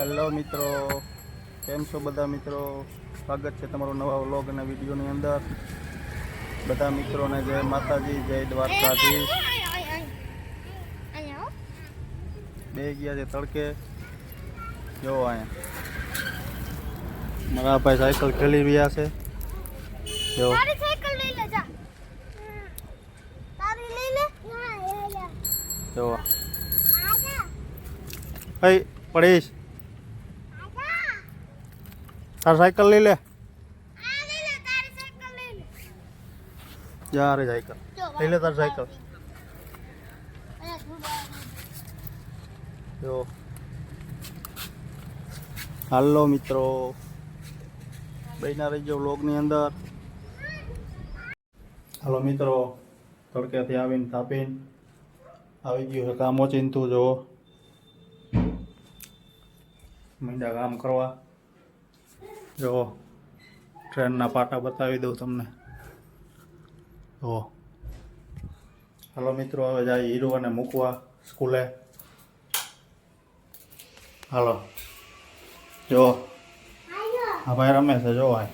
Hello મિત્રો કેમ છો બધા મિત્રો? સ્વાગત છે તમારો નવા વ્લોગ અને વિડીયોની અંદર. બધા મિત્રોને જય માતાજી જય દ્વારકાધીશ. બે ગયા છે તડકે. જો અહીંયા. મારા ભાઈ સાયકલ ખેલી રહ્યા છે. જો. જા. પડીશ. તાર સાયકલ લઈ લે આ લઈ લે તારી સાયકલ લઈ લે જા રે સાયકલ જો લઈ લે તાર સાયકલ અહીંયા ધૂળ જો હાલો મિત્રો બહેના રહી જાઓ વ્લોગની અંદર હાલો મિત્રો તડકેથી આવીને તાપીને આવી ગયું છે કામ ઓચિંતું જો મીંડા કામ કરવા જો ટ્રેનના પાટા બતાવી દઉં તમને. જો હાલો મિત્રો, હવે જાય હીરોને મૂકવા સ્કૂલે. હાલો. જો હા ભાઈ રમે છે જો ભાઈ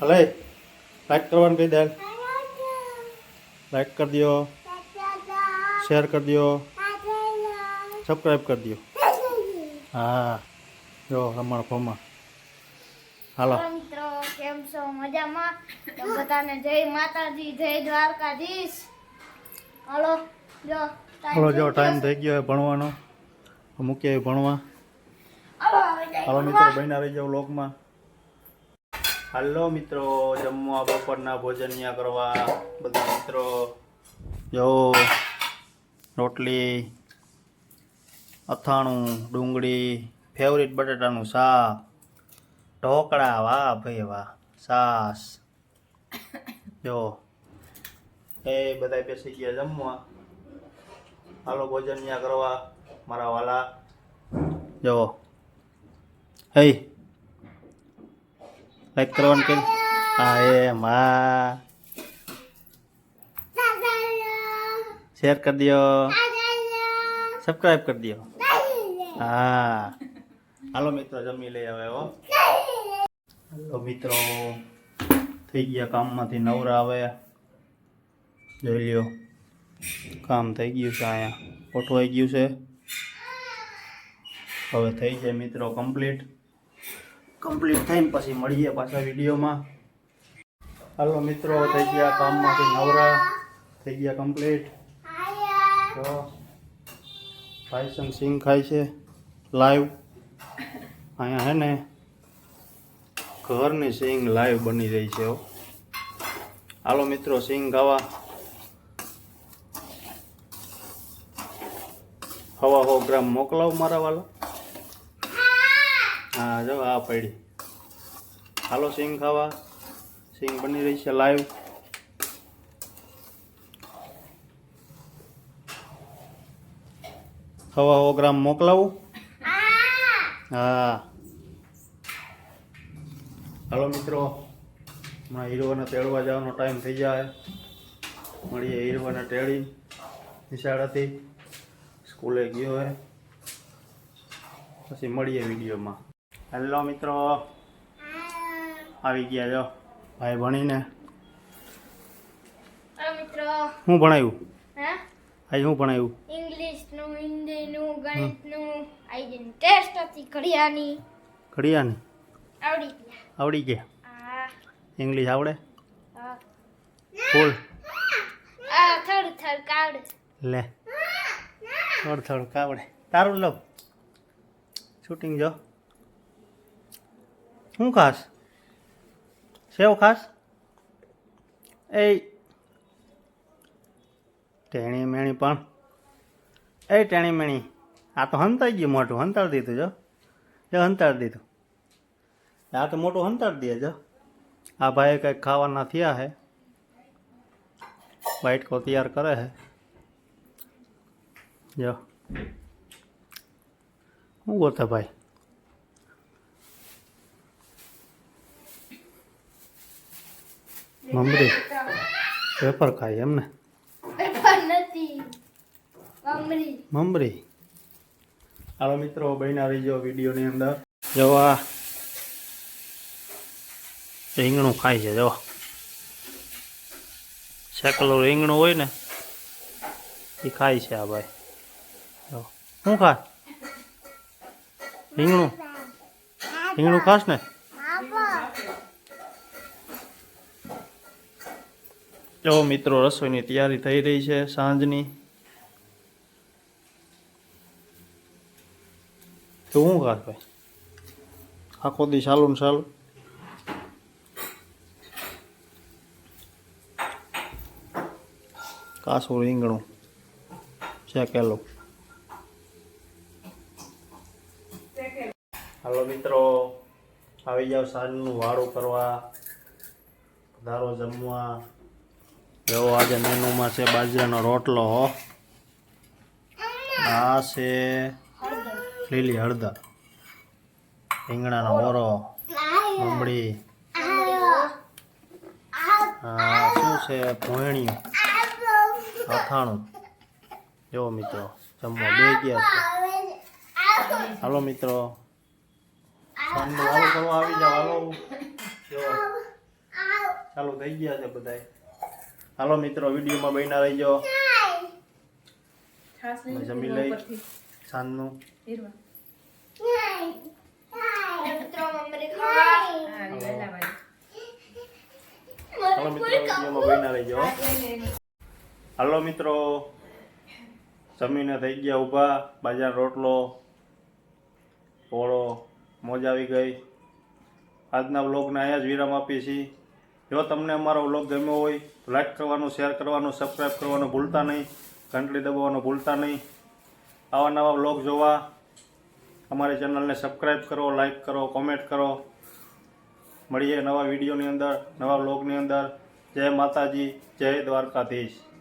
હલે લાઈક કરવાનું કહી દે. લાઈક કરી દો શેર કરી દો સબસ્ક્રાઈબ કરી દો હા જો રમણ ફમણ હાલો. મિત્રો કેમ છો? મજામાં? તો બધાને જય માતાજી જય દ્વારકાધીશ. હાલો જો હાલો જો ટાઈમ થઈ ગયો છે ભણવાનો. મૂકીએ ભણવા. હાલો મિત્રો બહેના રહી જાઓ લોકમાં. હાલો મિત્રો જમવા બપોરના ભોજનિયા કરવા. બધા મિત્રો જો રોટલી અથાણું ડુંગળી ફેવરિટ બટેટાનું શાક. ઢોકળા વાહ ભાઈ વાહ સાસ. જો એ બધા બેસી ગયા જમવા. હાલો ભોજન ત્યાં કરવા મારા વાલા. જો હે લાઈક કરવાનું કે હા એ મા. શેર કરી દો સબસ્ક્રાઈબ કરી દો હા. હાલો મિત્રો જમી લઈ હવે હો. હાલો મિત્રો, થઈ ગયા કામમાંથી નવરા આવે જોઈ લ્યો, કામ થઈ ગયું છે અહીંયા. ગોઠવાઈ ગયું છે. હવે થઈ જાય મિત્રો કમ્પ્લીટ કમ્પ્લીટ થઈને પછી મળીએ પાછા વિડીયોમાં. હાલો મિત્રો, થઈ ગયા કામમાંથી નવરા. થઈ ગયા કમ્પ્લીટ જો ભાઈસન સિંગ ખાય છે. લાઈવ અહીંયા હે ને? ઘરની સિંગ લાઈવ બની રહી છે. હાલો મિત્રો સિંગ ખાવા હવા હો ગ્રામ મોકલાવ મારા વાલા. હા જો આ પડી. હાલો સિંગ ખાવા સિંગ બની રહી છે લાઈવ. હવા હો ગ્રામ મોકલાવું? હા. હાલો મિત્રો હમણાં હીરોને તેડવા જવાનો ટાઈમ થઈ જાય. મળીએ હીરોને તેડી નિશાળાથી. સ્કૂલે ગયો હે. પછી મળીએ વિડીયોમાં. હેલો મિત્રો આવી ગયા જો ભાઈ ભણીને. હું ભણાયું? હે? આજે શું ભણાવ્યું ઇંગ્લિશનું હિન્દીનું ગણિતનું. આઈ ટેસ્ટ હતી ઘડિયાની ઘડિયાની આવડી આવડી ગયા? ઇંગ્લિશ આવડે? ફૂલ લે થોડ થોડ કાવડે. તારું લો શૂટિંગ જો. શું ખાસ? સેવ ખાસ? એ ટેણી મેણી પણ. એ ટેણી મેણી. આ તો હંતાઈ ગયું મોટું હંતાડી દીધું જો. જો હંતાડી દીધું. આ તો મોટું હંતાડ દે જો. આ ભાઈ કંઈક ખાવાના થયા હે. વાઇટકો તૈયાર કરે છે જો. શું ગોતા ભાઈ? મમરી. પેપર ખાય એમને. મમરી. મમરી. હાલો મિત્રો બહેના રહીજો વિડીયોની અંદર. જવા રીંગણું ખાય છે, જો. શેકલું રીંગણું હોય ને એ ખાય છે આ ભાઈ. શું ખા રીંગણું? રીંગણું ખાસ ને? જો મિત્રો, રસોઈની તૈયારી થઈ રહી છે સાંજની. તો શું ખાસ ભાઈ? આખો દી ચાલુ ને ચાલુ? કાસું રીંગણું. શેકેલું હાલો મિત્રો આવી જાવ સાંજનું વાળું કરવા. ધારો જમવા. એવો આજે મેનુમાં છે બાજરાનો રોટલો હો. આ છે લીલી હળદર. રીંગણાનો ઓરો મમડી. આ શું છે? ભોયણિયું. અથાણું જો મિત્રો જમવા બે ગયા છે. હાલો મિત્રો. સાંજનું વાળું કરવા આવી જાઓ હાલો. ચાલો ચાલુ થઈ ગયા છે બધાય. હાલો મિત્રો વિડીયોમાં બન્યા રહીજો. જમી લઈ. સાંજનું. હાલો. મિત્રો વિડીયોમાં બન્યા રહીજો. હાલો મિત્રો. જમીને થઈ ગયા ઊભા. બાજાર રોટલો, પોળો, મોજ આવી ગઈ. આજના વ્લોગને અહીંયા જ વિરામ આપીએ છીએ. જો તમને અમારો વ્લોગ ગમ્યો હોય, તો લાઈક કરવાનું શેર કરવાનું સબસ્ક્રાઈબ કરવાનું ભૂલતા નહીં. ઘંટડી દબાવવાનું ભૂલતા નહીં. આવા નવા વ્લોગ જોવા અમારી ચેનલને સબસ્ક્રાઈબ કરો લાઈક કરો કોમેન્ટ કરો. મળીએ નવા વિડીયોની અંદર, નવા વ્લોગની અંદર. જય માતાજી, જય દ્વારકાધીશ.